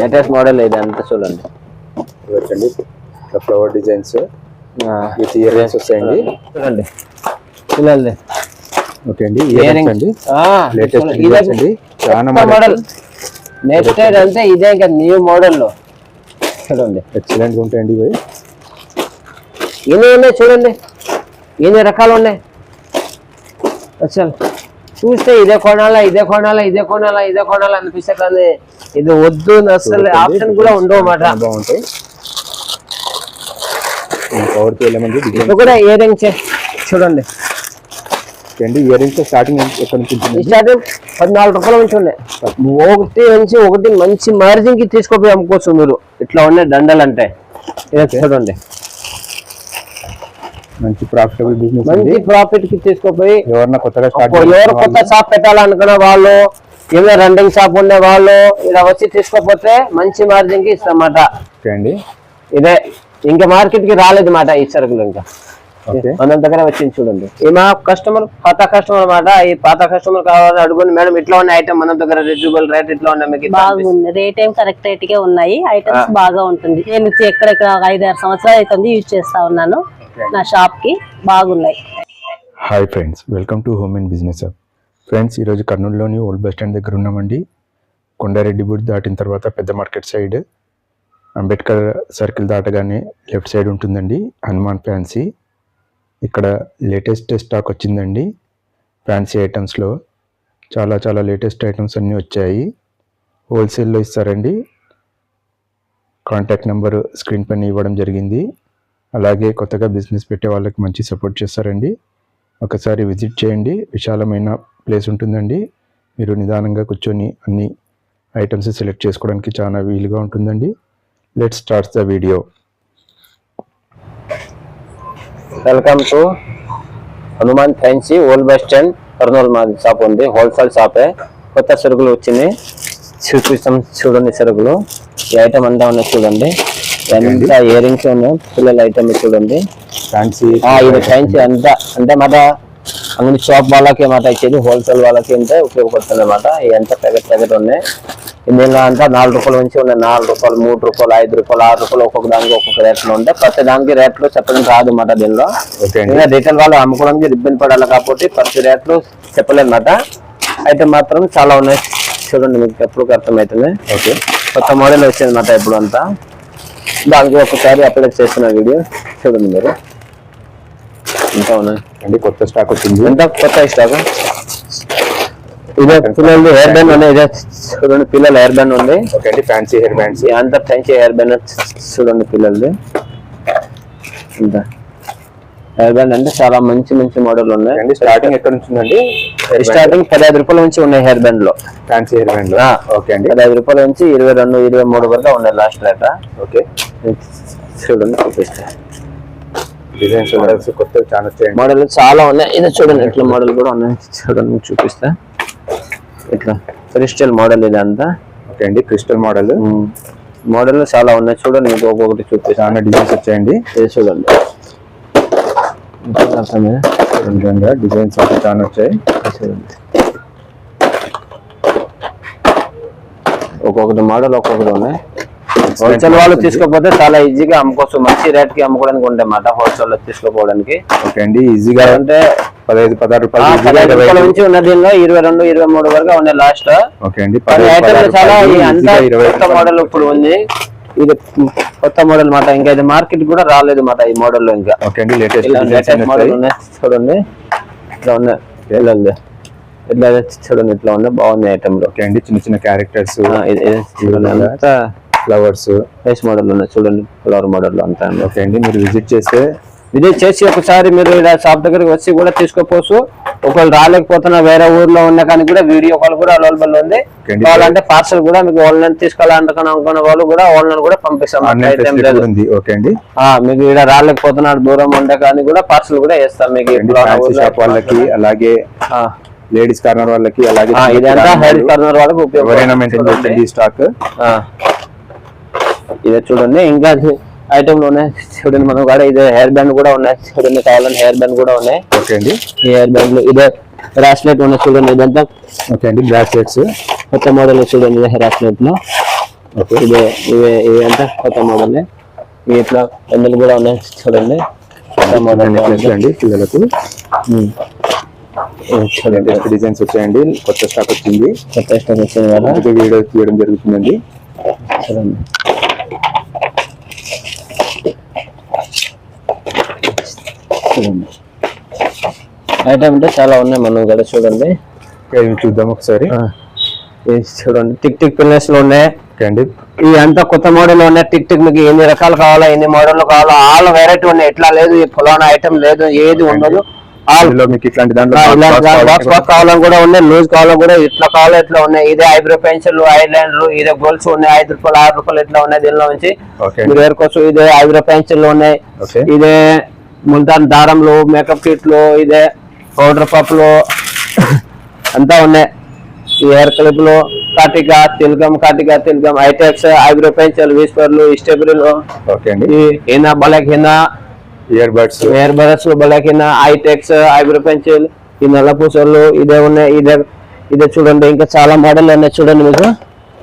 Latest model ఇది అంతా చూడండి. వచ్చండి flower designs with earrings వస్తాయండి. చూడండి. పిల్లలది. ఓకే అండి ఇయర్. రింగ్స్ అండి. ఆ, లేటెస్ట్ చూడండి. డిజైన్స్ అండి. చాలా మోడల్ నెక్స్ట్ ఇయర్ అంటే ఇదే ఇంకా న్యూ మోడల్లో. చూడండి. ఎక్సలెంట్గా ఉంటాయండి ఇవి. ఎన్ని ఉన్నాయి చూడండి. ఎన్ని రకాలు ఉన్నాయి. అసలు చూస్తే ఇదే కొనాలా ఇదే కొనాలా ఇదే కొనాలా ఇదే కొనాలా అనిపిస్తే కానీ ఇది వద్దు అసలు ఆప్షన్ కూడా ఉండవు మాట బాగుంటాయి. ఇది కూడా ఇయర్ రింగ్స్ చూడండి. అండి ఇయర్ రింగ్స్ స్టార్టింగ్ ఎక్కడ నుంచి ఈ ఉంటుందండి స్టార్టింగ్ పద్నాలుగు రూపాయల నుంచి ఉన్నాయి. ఒకటి నుంచి ఒకటి మంచి మార్జిన్కి తీసుకుపోయి అమ్ముకోవచ్చు మీరు. ఇట్లా ఉన్నాయి దండలు అంటే చూడండి. మంచి ప్రాఫిటబుల్ బిజినెస్ మంచి ప్రాఫిట్కి తీసుకుపోయి ఎవరన్నా కొత్తగా స్టార్ట్ ఎవరు కొత్త షాప్ పెట్టాలనుకున్న వాళ్ళు ఏమైనా రన్నింగ్ షాప్ ఉండే వాళ్ళు ఇలా వచ్చి తీసుకోపోతే మంచి మార్జిన్కి ఇస్తామాట ఇదే ఇంకా మార్కెట్కి రాలేదు మాట ఈ సరుకులు ఇంకా. మన దగ్గర వచ్చింది చూడండి. ఈ మా కస్టమర్ పాత కస్టమర్ మాట. ఈ పాత కస్టమర్ కావాలని అడుగుని మేడం ఇట్లా ఉన్న ఐటమ్ మన దగ్గర రిజ్యూబుల్ రేట్ ఇట్లా ఉన్నాయి మీకు. బాగుంది. రేట్ ఏం కరెక్ట్ రేట్గా ఉన్నాయి. ఐటమ్స్ బాగా ఉంటుంది. నేను ఎక్కడెక్కడ ఐదు ఆరు సంవత్సరాలు అవుతుంది యూజ్ చేస్తా ఉన్నాను నా షాప్కి. బాగున్నాయి. Hi friends welcome to home and business hub friends ఈరోజు కర్నూలులోని ఓల్డ్ బస్ స్టాండ్ దగ్గర ఉన్నామండి. కొండారెడ్డి బుడ్ దాటిన తర్వాత పెద్ద మార్కెట్ సైడ్ అంబేద్కర్ సర్కిల్ దాటగానే లెఫ్ట్ సైడ్ ఉంటుందండి హనుమాన్ ఫ్యాన్సీ. ఇక్కడ లేటెస్ట్ స్టాక్ వచ్చిందండి ఫ్యాన్సీ ఐటమ్స్లో. చాలా చాలా లేటెస్ట్ ఐటమ్స్ అన్నీ వచ్చాయి. హోల్సేల్లో ఇస్తారండి. కాంటాక్ట్ నెంబర్ స్క్రీన్ పైన ఇవ్వడం జరిగింది. అలాగే కొత్తగా బిజినెస్ పెట్టే వాళ్ళకి మంచి సపోర్ట్ చేస్తారండి. ఒకసారి విజిట్ చేయండి. విశాలమైన ప్లేస్ ఉంటుందండి. మీరు నిదానంగా కూర్చొని అన్ని ఐటమ్స్ సెలెక్ట్ చేసుకోవడానికి చాలా వీలుగా ఉంటుందండి. Let starts the video welcome to Hanuman fancy old bus stand Kurnool మా షాప్ ఉంది. హోల్సేల్ షాపే కొత్త సరుకులు వచ్చింది. చూపిస్తాం చూడండి సరుకులు. ఈ ఐటమ్ అంతా ఉన్నాయి చూడండి. ఎంత ఇయర్ రింగ్స్ ఉన్నాయి పిల్లల ఐటమ్ చూడండి. అంతా అంటే మాట. అంగడి షాప్ వాళ్ళకి మాట ఇచ్చేది హోల్సేల్ వాళ్ళకి అంటే ఉపయోగపడుతుంది అనమాట ఎంత ప్యాకెట్ ప్యాకెట్ ఉన్నాయి. ఇందులో అంతా నాలుగు రూపాయల నుంచి ఉన్నాయి నాలుగు రూపాయలు మూడు రూపాయలు ఐదు రూపాయలు ఆరు రూపాయలు ఒక్కొక్క దానికి ఒక్కొక్క రేట్లు ఉంటాయి. ప్రతి దానికి రేట్లు చెప్పడం రాదు అన్నమాట దీనిలో ఇంకా రిటైల్ వాళ్ళు అమ్ముకోవడానికి ఇబ్బంది పడాలి కాబట్టి ప్రతి రేట్లు చెప్పలేమాట అయితే మాత్రం చాలా ఉన్నాయి. చూడండి మీకు ఎప్పుడు అర్థమవుతుంది. ఓకే. కొత్త మోడల్ వచ్చింది అన్నమాట ఇప్పుడు అంతా దానికి ఒకసారి అప్లోడ్ చేస్తున్న వీడియో. చూడండి మీరు. ఇంకా ఉన్నాయి? అండి కొత్త స్టాక్ వచ్చింది. ఎంత? కొత్త స్టాక్? ఇదే పిల్లలు హెయిర్ బ్యాండ్ ఉంది ఇదే చూడండి పిల్లల హెయిర్ బ్యాండ్ ఉంది. ఓకే అండి ఫ్యాన్సీ హెయిర్ బ్యాండ్స్ అంత ఫ్రెంచ్ హెయిర్ బ్యాండ్ చూడండి పిల్లలది. ఇంత. హెయిర్ బ్యాండ్ అంటే చాలా మంచి మంచి మోడల్ ఉన్నాయి. అండి స్టార్టింగ్ ఎక్కడ నుంచి ఉందండి? స్టార్టింగ్ పదహైదు రూపాయల నుంచి ఉన్నాయి హెయిర్ బ్యాండ్లో. Fancy hair band. ఓకే అండి. పదహైదు రూపాయల నుంచి ఇరవై రెండు ఇరవై మూడు వరకు ఉన్నాయి లాస్ట్ రేట ఓకే. చూడండి చూపిస్తా. డిజైన్స్ మోడల్స్ కొత్త చాలా మోడల్ చాలా ఉన్నాయి. ఇది చూడండి ఇట్లా మోడల్ కూడా ఉన్నాయి. చూడండి మీకు చూపిస్తా. ఇట్లా క్రిస్టల్ మోడల్ ఇది అంతా ఓకే అండి క్రిస్టల్ మోడల్ మోడల్ చాలా ఉన్నాయి. చూడండి మీకు ఒక్కొక్కటి చూపిస్తా. చాలా డిజైన్స్ వచ్చాయండి. ఇది చూడండి. డిజైన్స్ చాలా వచ్చాయి. చూడండి. ఒక్కొక్కటి మోడల్ ఒక్కొక్కటి ఉన్నాయి. హోల్సేల్ వాళ్ళు తీసుకోకపోతే చాలా ఈజీగా అమ్ముకోవచ్చు. మంచి రేట్కి అమ్ముకోవడానికి ఉంటాయి అన్నమాట హోల్సేల్లో తీసుకోపోవడానికి. ఓకే అండి ఈజీగా అంటే పదహైదు పదహారు రూపాయలు. నుంచి ఉన్న దీనిలో ఇరవై రెండు ఇరవై మూడు వరకు ఉన్నాయి లాస్ట్ ఓకే అండి చాలా అంతా మోడల్ ఇప్పుడు ఉంది. ఇది కొత్త మోడల్ మాట ఇంకా ఇది మార్కెట్ కూడా రాలేదు మాట ఈ మోడల్లో ఇంకా. ఓకే అండి లేటెస్ట్ లేటెస్ట్ మోడల్ ఉన్నాయి చూడండి. ఇట్లా ఉన్నాయి. ఇట్లా చూడండి ఇట్లా ఉన్నాయి. బాగుంది ఐటమ్లో. ఓకే అండి చిన్న చిన్న క్యారెక్టర్స్ అంతా ఫ్లవర్స్ ఫేస్ మోడల్ ఉన్నాయి. చూడండి ఫ్లవర్ మోడల్లో అంతా. ఉంది. ఓకే అండి మీరు విజిట్ చేస్తే ఇదే చేసి ఒకసారి మీరు ఇలా షాప్ దగ్గరికి వచ్చి కూడా తీసుకోపోవచ్చు. ఒకవేళ రాలేకపోతున్నా వేరే ఊర్లో ఉన్న కానీ కూడా వీడియో కాల్ కూడా అవైలబుల్ ఉంది. కావాలంటే పార్సల్ కూడా మీకు ఆన్లైన్ తీసుకోవాలనుకున్న అనుకున్న వాళ్ళు కూడా ఆన్లైన్ కూడా పంపిస్తాం. మీకు ఇక్కడ రాలేకపోతున్నారు దూరం ఉండే కానీ కూడా పార్సల్ కూడా వేస్తాం మీకు వాళ్ళకి అలాగే లేడీస్ కార్నర్ వాళ్ళకి అలాగే ఇదంతా కార్నర్ వాళ్ళకి ఉపయోగపడుతుంది. స్టాక్. ఇదే చూడండి. ఇంకా ఐటమ్ ఉన్నాయి. చూడండి మనం కూడా ఇదే హెయిర్ బ్యాండ్ కూడా ఉన్నాయి. చూడండి కావాలంటే హెయిర్ బ్యాండ్ కూడా ఉన్నాయి. ఓకే అండి. ఈ హెయిర్ బ్యాండ్ ఇదే బ్రాస్లెట్ ఉన్నాయి చూడండి ఇదంతా ఓకే అండి బ్రాస్లెట్స్ కొత్త మోడల్ చూడండి ఇదే బ్రాస్లెట్లో. ఓకే. ఇదే ఇవే ఇవి అంతా కొత్త మోడల్ ఇట్లా ఎందుకు కూడా ఉన్నాయి చూడండి. కొత్త మోడల్ అండి పిల్లలకు. చూడండి డిజైన్స్ వచ్చాయండి. కొత్త స్టాక్ వచ్చింది. కొత్త స్టాక్ వచ్చింది కదా. వీడియో తీయడం జరుగుతుందండి. చూడండి. చూడండి ఐటమ్ అంటే చాలా ఉన్నాయి మనం కూడా చూడండి. చూద్దాం ఒకసారి. చూడండి టిక్ టిక్ పిల్లర్స్లో ఉన్నాయి. ఇవి అంతా కొత్త మోడల్ ఉన్నాయి. టిక్ టిక్ మీకు ఎన్ని రకాలు కావాలా ఎన్ని మోడల్ కావాలా ఆల్ వెరైటీ ఉన్నాయి. ఎట్లా లేదు ఈ ఫలానా ఐటమ్ లేదు ఏది ఉండదు. మీకు ఇట్లాంటి బాక్స్ బాక్స్ కావాలని కూడా ఉన్నాయి. లూజ్ కావాలని కూడా ఇట్లా కావాలా ఇట్లా ఉన్నాయి. ఇదే ఐబ్రో పెన్సిల్ ఐలైనర్ ఇదే గోల్స్ ఉన్నాయి. ఐదు రూపాయలు ఆరు రూపాయలు ఇట్లా ఉన్నాయి దీనిలో నుంచి. మీరు ఏరుకోవచ్చు ఇదే ఐబ్రో పెన్సిల్ ఉన్నాయి. ఇదే ముల్తాన్ దారంలు మేకప్ కిట్లు ఇదే పౌడర్ పప్పులు అంతా ఉన్నాయి. ఈ హెయిర్ క్లిప్లు కాటిక తిలకం కాటిక తిలకం ఐటెక్స్ ఐబ్రో పెన్సిల్ విస్పర్లు stable henna black henna ear buds hair brush black henna Eyetex eyebrow pencil ఈ నల్ల పూసలు ఇదే ఉన్నాయి ఇదే ఇదే చూడండి ఇంకా చాలా మోడల్ ఉన్నాయి చూడండి మీకు.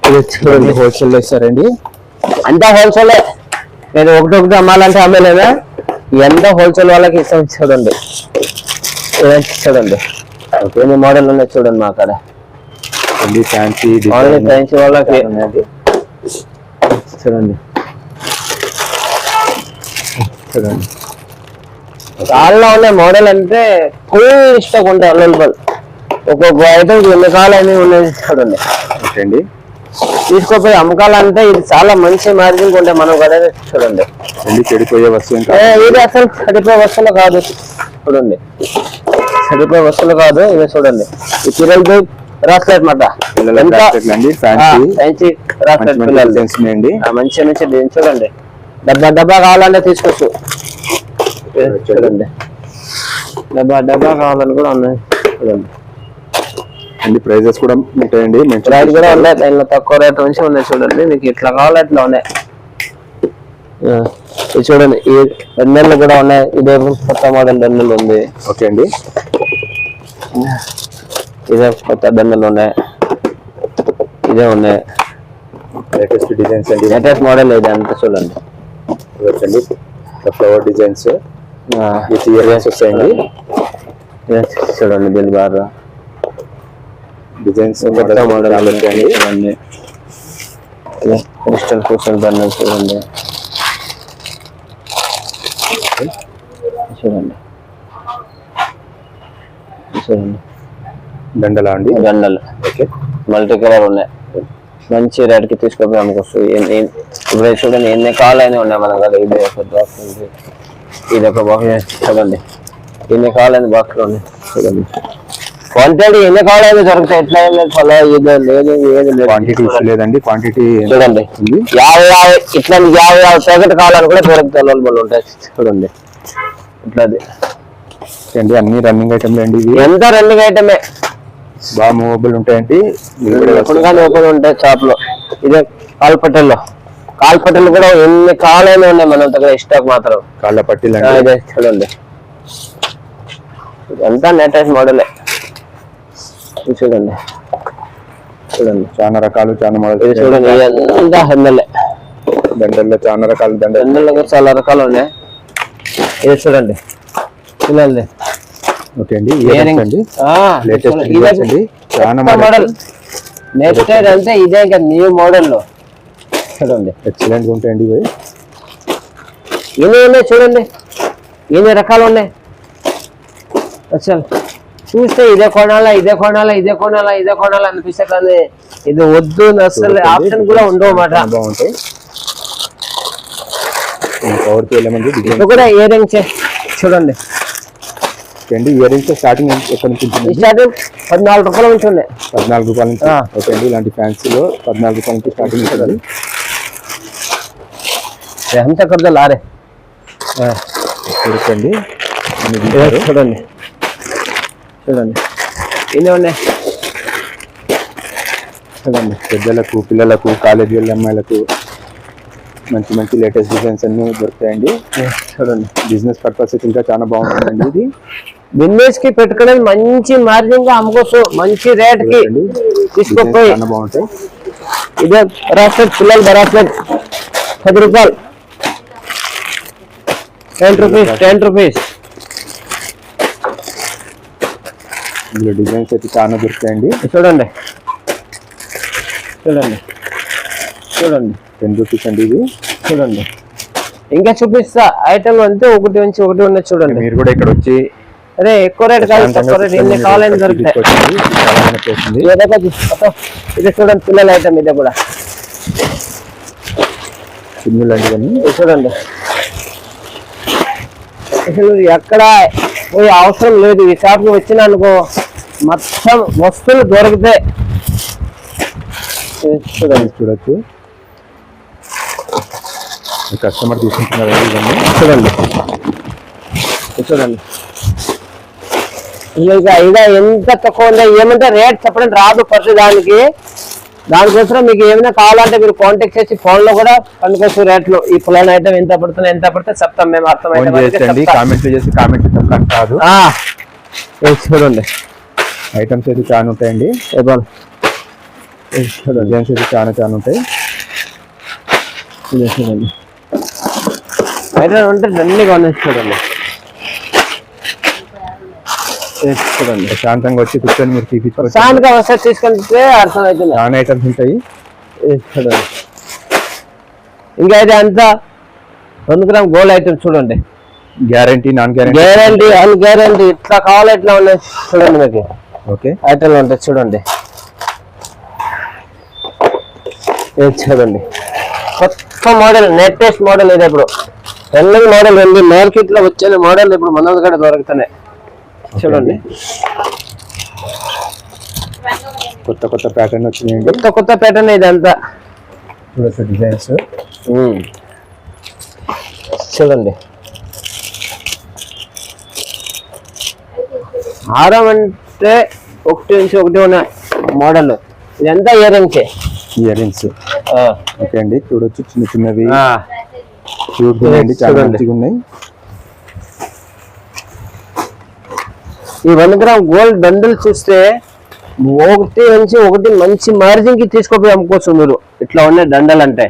ఇది చూడండి హోల్సేల్ ఇస్తారండి అంతా హోల్సేలే నేను ఒకటి ఒకటి అమ్మాలంటే అమ్మలేదా ఎంత హోల్సేల్ వాళ్ళకి ఇస్తాం చూడండి. చూడండి. ఎన్ని మోడల్ ఉన్నాయి చూడండి మా కాడ. అండి ఫ్యాన్సీ ఓన్లీ డిజైన్ ఫ్రెంచ్ వాళ్ళకి ఉన్నది చూడండి. చూడండి. చాలా ఉన్నాయి మోడల్ అంటే ఫుల్ ఇష్టం ఉంటాయి అవైలబుల్ ఒక్కొక్క ఐటమ్ ఎన్ని కావాలని ఉన్నాయి చూడండి. ఓకే అండి. తీసుకోపోయి అమ్మకాలంటే ఇది చాలా మంచి మార్జిన్ ఉంటాయి మనం కూడా చూడండి. చెడిపోయే వస్తువు ఇది అసలు సరిపోయే వస్తువులు కాదు. చూడండి. సరిపోయే వస్తువులు కాదు ఇవి చూడండి. ఈ పిల్లలకి రాస్లెట్ మాట ఫ్యాన్సీ మంచి మంచి చూడండి. డబ్బా డబ్బా కావాలంటే తీసుకోవచ్చు చూడండి. డబ్బా డబ్బా కావాలని కూడా ఉన్నాయి. చూడండి. అండి ప్రైజెస్ కూడా ఉంటాయండి రైట్ కూడా ఉన్నాయి దానిలో తక్కువ రేట్ నుంచి ఉన్నాయి చూడండి మీకు ఇట్లా కావాలి ఇట్లా ఉన్నాయి ఇది చూడండి ఈ రెండెళ్ళు కూడా ఉన్నాయి ఇదే కొత్త మోడల్ రెండెళ్ళు ఉంది. ఓకే అండి. ఇదే కొత్త దండలు ఉన్నాయి. ఇదే ఉన్నాయి. లేటెస్ట్ డిజైన్స్ అండి. లేటెస్ట్ మోడల్ ఇది అంతా చూడండి. వచ్చండి ఫ్లవర్ డిజైన్స్ ఆ, విత్ ఇయర్ వస్తాయండి. చూడండి బిల్ బార్ డిజైన్స్ కొత్త మోడల్ ఇదే క్రిస్టల్ క్రిస్టల్ దండలు చూడండి. చూడండి. చూడండి. దండలా అండి? దండలు. ఓకే. మల్టీ కలర్ ఉన్నాయి. మంచి రేట్కి తీసుకొని అమ్ముకోవచ్చు ఎన్ని- ఎన్ని- ఇప్పుడు చూడండి ఎన్ని కావాలని ఉన్నాయి మన దగ్గర. ఇది ఒక బాక్స్ ఉంది. ఇది ఒక బాక్స్ చూడండి. ఎన్ని కావాలని బాక్స్లో ఉన్నాయి. చూడండి. క్వాంటిటీ ఎన్ని కావాలని దొరుకుతాయి? ఎట్లా ఏం లేదు ఫలో ఇది లేదు ఏది లేదు. క్వాంటిటీ ఇష్యూ లేదండి క్వాంటిటీ చూడండి. యాభై యాభై ఇట్లా యాభై యాభై ప్యాకెట్ కావాలని కూడా దొరుకుతాయి అవైలబుల్ ఉంటాయి చూడండి. ఇట్లాది అండి అన్ని రన్నింగ్ ఐటమ్లు అండి ఎంత రన్నింగ్ ఐటమే బాగా మూవబుల్ ఉంటాయండి. ఎప్పుడు కానీ ఓపెన్ ఉంటాయి షాప్లో ఇదే కాల్పట్టెల్లో. కాల్పట్టెలు కూడా ఎన్ని కావాలని ఉన్నాయి మన దగ్గర స్టాక్ మాత్రం. కాళ్ళ పట్టీలు చూడండి. ఇదంతా లేటెస్ట్ మోడలే చూడండి. చూడండి. చాలా రకాలు చాలా ఇది మోడల్స్ చూడండి. దండల్లో చాలా రకాల దండలు. హెందల్లో కూడా చాలా రకాలు ఉన్నాయి. ఇది చూడండి. పిల్లలది ఓకే అండి. ఇయరింగ్స్ అండి. లేటెస్ట్ చాలా మోడల్ మోడల్ నెక్స్ట్ అంటే ఇదే ఇంకా న్యూ మోడల్లో చూడండి ఎక్సలెంట్ ఉంటాయండి ఇవి. ఎన్ని ఉన్నాయి చూడండి? ఎన్ని రకాలు ఉన్నాయి? అసలు చూస్తే ఇదే కొనాలా ఇదే కొనాలా ఇదే కొనాలా ఇదే కొనాలా అనిపిస్తే కానీ ఇది వద్దు అసలు ఆప్షన్ కూడా ఉండవు అన్నమాట చాలా బాగుంటాయి. కూడా ఇయర్ రింగ్స్ చూడండి. అండి ఇయర్ రింగ్స్ స్టార్టింగ్ ఎక్కడి నుంచి స్టార్టింగ్ పద్నాలుగు రూపాయల నుంచి ఉన్నాయి. పద్నాలుగు రూపాయల నుంచి. ఓకే అండి ఇలాంటి ఫ్యాన్సీలో పద్నాలుగు రూపాయల నుంచి స్టార్టింగ్ ఉంటుంది. ఎంత కడతా లారే. తీశారు. చూడండి. చూడండి. ఎన్ని ఉన్నాయి? చూడండి. పెద్దలకు పిల్లలకు కాలేజీ వెళ్ళే అమ్మాయిలకు మంచి మంచి లేటెస్ట్ డిజైన్స్ అన్ని దొరుకుతాయండి. చూడండి. బిజినెస్ పర్పస్ ఇంకా చాలా బాగుంటుందండి ఇది. బిజినెస్కి పెట్టుకోవడానికి మంచి మార్జిన్గా అమ్ముకోవచ్చు. మంచి రేట్కి. తీసుకోపోయి బాగుంటాయి. ఇదే బ్రాస్లెట్ పిల్లల బ్రాస్లెట్ పది రూపాయలు. టెన్ రూపీస్ టెన్ రూపీస్ ఇందులో డిజైన్స్ అయితే చాలా దొరుకుతాయండి. చూడండి. చూడండి. చూడండి. టెన్ రూపీస్ అండి ఇది. చూడండి. ఇంకా చూపిస్తా. ఐటమ్ అంతే ఒకటి నుంచి ఒకటి ఉన్నది చూడండి. మీరు కూడా ఇక్కడ వచ్చి అరే ఎక్కువ రేట్ కాదు తక్కువ రేట్. ఎన్ని కావాలని దొరుకుతాయి. ఇది చూడండి పిల్లల ఐటమ్ ఇదే కూడా. చిన్నులు అండి చూడండి. అసలు ఎక్కడ పోయి అవసరం లేదు. ఈ షాప్కి వచ్చిన అనుకో మొత్తం వస్తువులు దొరుకుతాయి ఇది చూడండి చూడొచ్చు. కస్టమర్ తీసుకుంటున్నారండి ఇవన్నీ? చూడండి. ఇది చూడండి. ఇక ఇక ఎంత తక్కువ ఉందో ఏమంటే రేట్ చెప్పడం రాదు ప్రతి దానికి. దానికోసం మీకు ఏమైనా కావాలంటే మీరు కాంటాక్ట్ చేసి ఫోన్లో కూడా కనుకోవచ్చు రేట్లు ఈ పులాన్ ఐటమ్ ఎంత పడుతుంది ఎంత పడితే చెప్తాం మేము అర్థమైతే కామెంట్లు చేసి చెప్పడానికి కాదు. చూడండి. ఐటమ్స్ అయితే చాలా ఉంటాయండి? డిజైన్స్ అయితే చాలా చాలా ఉంటాయి. చూడండి. ఐటమ్ ఉంటే అన్ని కొనేసి చూడండి. ప్రశాంతంగా వచ్చి కూర్చొని మీరు తీపించుకోవచ్చు సాయంత్రం వస్తే తీసుకుంటే అర్థమవుతుంది. చాలా ఐటమ్స్ ఉంటాయి. చూడండి. ఇంకా అయితే అంతా రెండు గ్రామ్ గోల్డ్ ఐటమ్ చూడండి. Guarantee non guarantee? గ్యారంటీ అన్ గ్యారంటీ. ఇట్లా కావాలి ఇట్లా ఉన్నాయి చూడండి మీకు. ఓకే. ఐటమ్ ఉంటాయి చూడండి. చూడండి. కొత్త మోడల్ లేటెస్ట్ మోడల్ ఇది ఇప్పుడు. ఎన్ని మోడల్ ఉంది. మార్కెట్లో వచ్చే మోడల్ ఇప్పుడు మన దగ్గర దొరుకుతున్నాయి. చూడండి. కొత్త కొత్త ప్యాటర్న్ వచ్చినాయండి కొత్త కొత్త ప్యాటర్న్ ఇదంతా. చూడొచ్చు డిజైన్స్ ఉమ్. చూడండి. హారం అంటే ఒకటి నుంచి ఒకటి ఉన్న మోడల్. ఇదంతా ఇయర్ రింగ్సే ఇయర్ రింగ్స్ ఓకే అండి. చూడొచ్చు. చిన్న చిన్నవి. అండి చాలా చూడండి. మంచిగా ఉన్నాయి. ఈ వన్ గ్రామ్ గోల్డ్ బండిల్ చూస్తే ఒకటి నుంచి ఒకటి మంచి మార్జిన్కి తీసుకోపోయి అమ్ముకోవచ్చు మీరు. ఇట్లా ఉన్నాయి దండలు అంటే.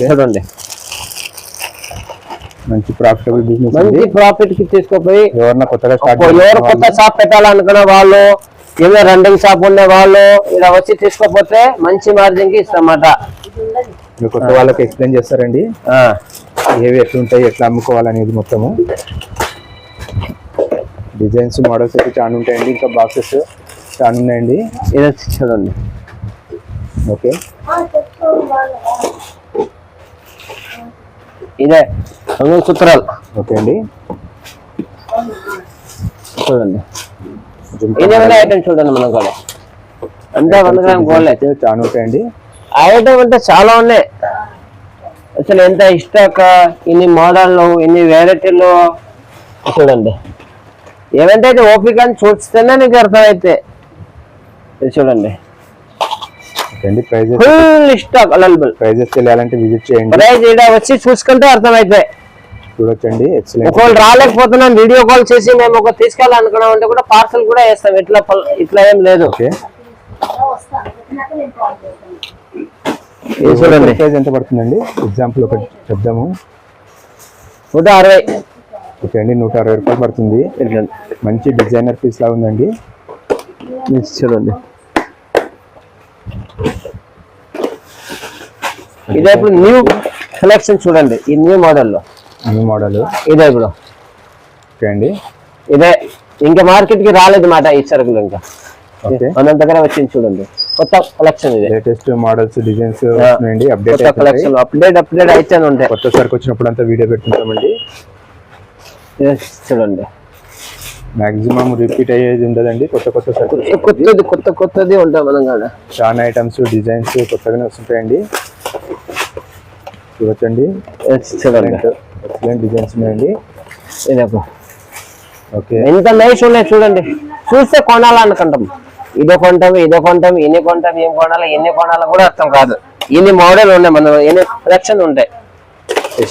చూడండి. మంచి ప్రాఫిటబుల్ బిజినెస్ మంచి ప్రాఫిట్కి తీసుకోపోయి ఎవరన్నా కొత్తగా స్టార్ట్ ఎవరు కొత్త షాప్ పెట్టాలనుకున్న వాళ్ళు ఏదో రెండింగ్ షాప్ ఉండే వాళ్ళు ఇలా వచ్చి తీసుకోపోతే మంచి మార్జిన్కి ఇస్తామట కొత్త వాళ్ళకి ఎక్స్ప్లెయిన్ చేస్తారండి. ఏవి ఎట్లా ఉంటాయి ఎట్లా అమ్ముకోవాలనేది మొత్తము. డిజైన్స్ మోడల్స్ అయితే చాలా ఉంటాయండి. ఇంకా బాక్సెస్ చాలా ఉన్నాయండి. ఇది చూడండి ఓకే. ఇదే మంగళసూత్రాలు ఓకే అండి. చూడండి. జుంకా ఇది model ఐటమ్ చూడండి మనం కూడా అంతా వంద గ్రామ్ గోల్డ్. అయితే చాలా ఉంటాయండి. ఐటమ్ అంటే చాలా ఉన్నాయి. అసలు ఎంత ఇష్టాక ఇన్ని మోడళ్ళు ఇన్ని వెరైటీలు చూడండి. ఏమంటే అయితే ఓపిక అని చూస్తేనే నీకు అర్థమైతే. చూడండి. ఫుల్ స్టాక్ అవైలబుల్ ప్రైజెస్ తెలియాలంటే విజిట్ చేయండి. ప్రైజ్ ఈడ వచ్చి చూసుకుంటే అర్థమైతే. చూడొచ్చండి ఒకవేళ రాలేకపోతున్నాం వీడియో కాల్ చేసి మేము ఒక తీసుకెళ్ళాలనుకున్నాం అంటే కూడా పార్సల్ కూడా వేస్తాం. ఇట్లా ఇట్లా ఏం లేదు. చూడండి. ప్రైస్ ఎంత పడుతుందండి? ఎగ్జాంపుల్ ఒకటి చెప్దాము. నూట అరవై. ఓకే అండి నూట అరవై రూపాయలు పడుతుంది. మంచి డిజైనర్ పీస్ లా ఉందండి. చూడండి. ఇదే ఇప్పుడు న్యూ కలెక్షన్ చూడండి ఈ న్యూ మోడల్లో న్యూ మోడల్ ఇదే ఇప్పుడు. ఓకే అండి. ఇదే ఇంకా మార్కెట్కి రాలేదు మాట ఈ సరుకులు ఇంకా. మన దగ్గర వచ్చింది చూడండి. కొత్త కలెక్షన్ ఇది. లేటెస్ట్ మోడల్స్ డిజైన్స్ అప్డేట్ కొత్త కలెక్షన్ అప్డేట్ అప్డేట్ అయితే ఉంటాయి. కొత్త సరుకు వచ్చినప్పుడు అంతా వీడియో పెట్టుకుంటామండి చూడండి. మాక్సిమం రిపీట్ అయ్యేది ఉండదండి కొత్త కొత్త కొత్తది కొత్త కొత్తది ఉంటాయి మనం కాడ. చాలా ఐటమ్స్ డిజైన్స్ కొత్తగానే వస్తుంటాయండి. చూడొచ్చండి. చూడండి. ఎక్సలెంట్ డిజైన్స్ ఉన్నాయండి. ఓకే ఎంత నైస్ ఉన్నాయి చూడండి. చూస్తే కొనాలనుకుంటాం. ఇదో కొంటాం ఇదో కొంటాం ఇన్ని కొంటాం ఏం కొనాలి ఎన్ని కొనాలి కూడా అర్థం కాదు. ఇన్ని మోడల్ ఉన్నాయి మన ఎన్ని కలెక్షన్ ఉంటాయి.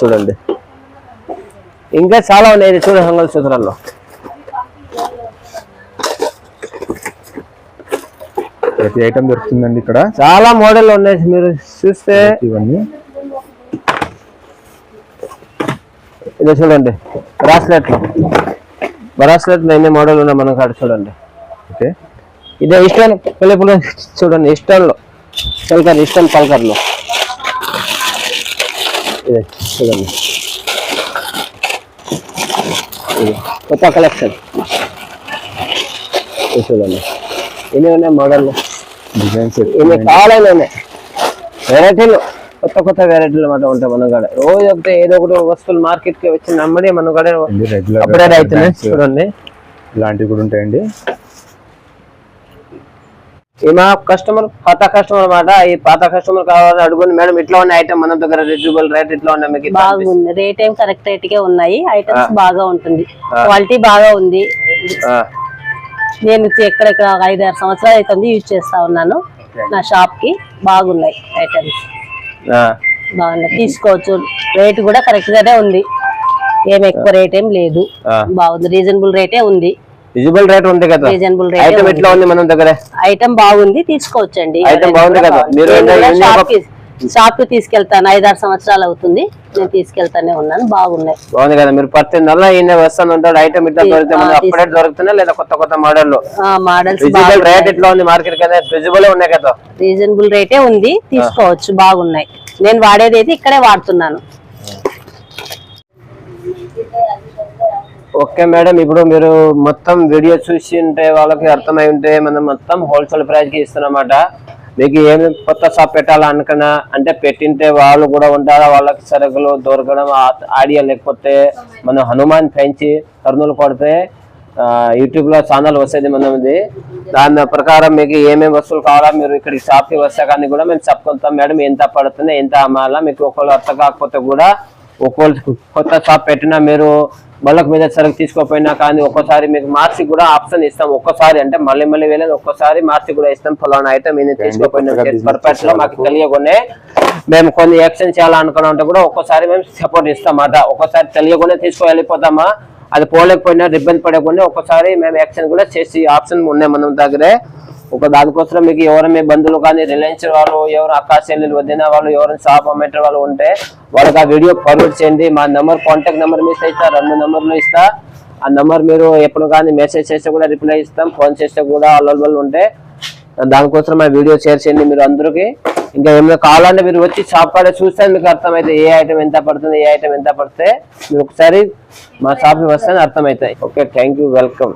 చూడండి. ఇంకా చాలా ఉన్నాయి చూడండి హంగల్ సూత్రాల్లో. ప్రతి ఐటమ్ దొరుకుతుందండి ఇక్కడ. చాలా మోడల్ ఉన్నాయి. మీరు చూస్తే ఇవన్నీ. ఇది చూడండి బ్రాస్లెట్లు బ్రాస్లెట్లు ఎన్ని మోడల్ ఉన్నాయి మన కాడ చూడండి. ఓకే. ఇదే ఇష్టం పిల్లలు చూడండి ఇష్టంలో పల్కర్ ఇష్టం పల్కర్లో ఇదే చూడండి. కొత్త కలెక్షన్ చూడండి ఎన్ని ఉన్నాయి మోడల్ డిజైన్స్ ఎన్ని కావాలని ఉన్నాయి వెరైటీలు కొత్త కొత్త వెరైటీలు మాట ఉంటాయి మన కాడ రోజు ఒకటి ఏదో ఒకటి వస్తువులు మార్కెట్కి వచ్చి నమ్మడి మన కాడ అప్డేట్ అవుతున్నాయి చూడండి. ఇలాంటివి కూడా ఉంటాయండి. ఈ మా కస్టమర్ పాత కస్టమర్ మాట ఈ పాత కస్టమర్ కావాలని అడుగుని మేడం ఇట్లా ఉన్న ఐటమ్ మన దగ్గర రిజ్యూబుల్ రేట్ ఇట్లా ఉన్నాయి మీకు. బాగుంది. రేట్ ఏం కరెక్ట్ రేట్ కే ఉన్నాయి. ఐటమ్స్ బాగా ఉంటుంది. క్వాలిటీ బాగా ఉంది. నేను ఒక ఐదు ఆరు సంవత్సరాలు అవుతుంది యూజ్ చేస్తా ఉన్నాను. నా షాప్కి బాగున్నాయి ఐటమ్స్. బాగున్నాయి. తీసుకోవచ్చు. రేట్ కూడా కరెక్ట్ గానే ఉంది. ఏం ఎక్కువ రేట్ ఏం లేదు. బాగుంది. రీజనబుల్ రేటే ఉంది. రిజ్యూబుల్ రేట్ ఉంది కదా? రీజనబుల్ ఐటమ్ రేట్ ఎట్లా ఉంది మన దగ్గర? ఐటమ్ బాగుంది తీసుకోవచ్చండి. Item బాగుంది కదా? మీరు షాప్కి తీసుకెళ్తాను. ఐదారు సంవత్సరాలు అవుతుంది. నేను తీసుకెళ్తానే ఉన్నాను. బాగున్నాయి. బాగుంది కదా? మీరు ప్రతి నెల ఈయన వస్తాను ఉంటాడు ఐటమ్ ఇట్లా దొరికితే అప్డేట్ దొరుకుతున్నాయి లేదా కొత్త కొత్త మోడల్ మోడల్స్ రిజ్యూబుల్ రేట్ ఎట్లా ఉంది మార్కెట్ కదా రిజ్యూబుల్ ఉన్నాయి కదా? రీజనబుల్ రేటే ఉంది. తీసుకోవచ్చు. బాగున్నాయి. నేను వాడేది అయితే ఇక్కడే వాడుతున్నాను. ఓకే మేడం ఇప్పుడు మీరు మొత్తం వీడియో చూసి ఉంటే వాళ్ళకి అర్థమై ఉంటే మనం మొత్తం హోల్సేల్ ప్రైస్కి ఇస్తున్నమాట. మీకు ఏమి కొత్త షాప్ పెట్టాలనుకున్నా అంటే పెట్టింటే వాళ్ళు కూడా ఉంటారా? వాళ్ళకి సరుకులు దొరకడం ఐడియా లేకపోతే మన హనుమాన్ పెంచి కర్నూలు కొడితే యూట్యూబ్లో ఛానల్ వస్తుంది మనది దాని ప్రకారం మీకు ఏమేమి వస్తువులు కావాలా మీరు ఇక్కడికి షాప్కి వస్తే కానీ కూడా మేము చెప్పుకుంటాం మేడం ఎంత పడుతుంది ఎంత అమ్మాలా మీకు ఒకవేళ అర్థం కాకపోతే కూడా ఒక్కొక్క కొత్త షాప్ పెట్టినా మీరు బళ్ళకు మీద సరుకు తీసుకోపోయినా కానీ ఒక్కసారి మీకు మార్చి కూడా ఆప్షన్ ఇస్తాం. ఒక్కసారి అంటే మళ్ళీ మళ్ళీ వెళ్ళేది ఒక్కసారి మార్చి కూడా ఇస్తాం. ఫలానా ఐటమ్ ఇది తీసుకోపోయినా పర్పస్లో మాకు తెలియకునే మేము కొన్ని యాక్షన్ చేయాలనుకున్నా ఉంటే కూడా ఒక్కసారి మేము సపోర్ట్ ఇస్తాం అన్నమాట ఒక్కసారి తెలియకుండా తీసుకు వెళ్ళిపోతామా అది పోలేకపోయినా ఇబ్బంది పడకుండా ఒక్కసారి మేము యాక్షన్ కూడా చేసి ఆప్షన్ ఉన్నాయి మనం దగ్గరే. ఒక దానికోసం మీకు ఎవరు మీ బంధువులు కానీ రిలయన్స్ వాళ్ళు ఎవరు అక్కాశల్యులు వదిన వాళ్ళు ఎవరైనా షాప్ అమ్మేటర్ వాళ్ళు ఉంటే వాళ్ళకి ఆ వీడియో ఫార్వర్డ్ చేయండి. మా నెంబర్ కాంటాక్ట్ నెంబర్ మిస్ ఇస్తా రెండు నెంబర్లు ఇస్తా. ఆ నెంబర్ మీరు ఎప్పుడు కానీ మెసేజ్ చేస్తే కూడా రిప్లై ఇస్తాం. ఫోన్ చేస్తే కూడా అవైలబుల్ ఉంటే దానికోసం ఆ వీడియో షేర్ చేయండి మీరు అందరికి. ఇంకా ఏమైనా కావాలంటే మీరు వచ్చి షాప్ కాడ చూస్తే మీకు అర్థమైతే ఏ ఐటమ్ ఎంత పడుతుంది ఏ ఐటమ్ ఎంత పడితే. మీరు ఒకసారి మా షాప్కి వస్తే అర్థమవుతాయి ఓకే థ్యాంక్ యూ వెల్కమ్.